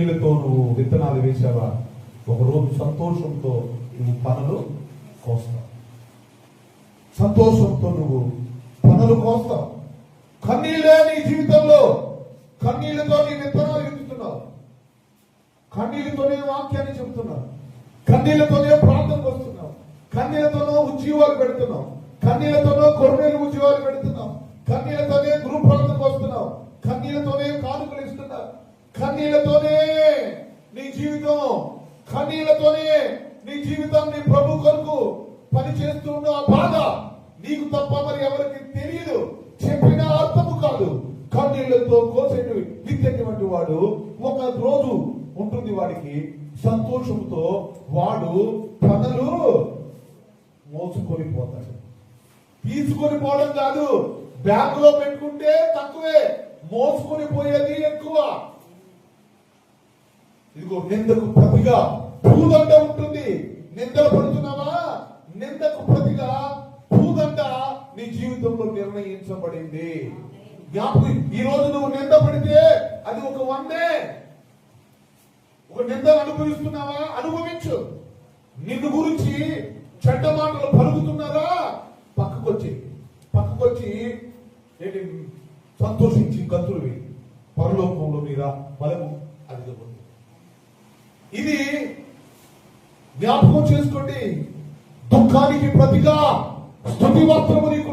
కన్నీళ్ళతో నువ్వు విత్తనాలు వేసావా? ఒకరోజు సంతోషంతో నువ్వు పనులు కోస్తావు. సంతోషంతో నువ్వు పనులు కోస్తావు. కన్నీళ్ళే నీ జీవితంలో. కన్నీళ్ళతో నీ విత్తనాలు విత్తుతున్నావు కన్నీళ్ళతోనే వాక్యాన్ని చెబుతున్నావు. కన్నీళ్ళతోనే ప్రార్థనకు వస్తున్నావు. కన్నీళ్ళతోనో ఉద్యోగాలు పెడుతున్నావు. కన్నీళ్ళతోనో గొర్రెలు ఉద్యోగాలు పెడుతున్నావు. కన్నీళ్ళతోనే గ్రూప్ ప్రార్థనకు వస్తున్నావు. కన్నీళ్ళతోనే కన్నీళ్ళతోనే నీ జీవితం కన్నీళ్ళతోనే నీ జీవితాన్ని ప్రభు కొరకు పని చేస్తున్న ఆ బాధ నీకు తప్ప మరి ఎవరికి తెలియదు చెప్పిన అర్థము కాదు. కన్నీళ్ళతో కోసేటి నిత్యటువంటి వాడు. ఒక రోజు ఉంటుంది వాడికి సంతోషంతో వాడు పనులు మోసుకొని పోతాడు. తీసుకొని పోవడం కాదు బ్యాగ్లో పెట్టుకుంటే తక్కువే. మోసుకొని పోయేది ఎక్కువ. ఇదిగో నిందకు ప్రతిగా భూదండ ఉంటుంది. నిందలు పడుతున్నావా? నిందకు ప్రతిగా భూదండ నీ జీవితంలో నిర్ణయించబడింది. జ్ఞాపకం ఈ రోజు నువ్వు నింద పడితే అది ఒక వందే. ఒక నిందలు అనుభవిస్తున్నావా? అనుభవించు. నిన్ను గురించి చెడ్డ మాటలు పలుకుతున్నారా? పక్కకొచ్చి పక్కకొచ్చి ఏంటి? సంతోషించి గంతులు వేయి. పరలోకంలో మీద బలము అధికపడుతుంది. ఇది జ్ఞాపకం చేసుకోండి. దుఃఖానికి ప్రతిగా స్థుతి మాత్రము నీకు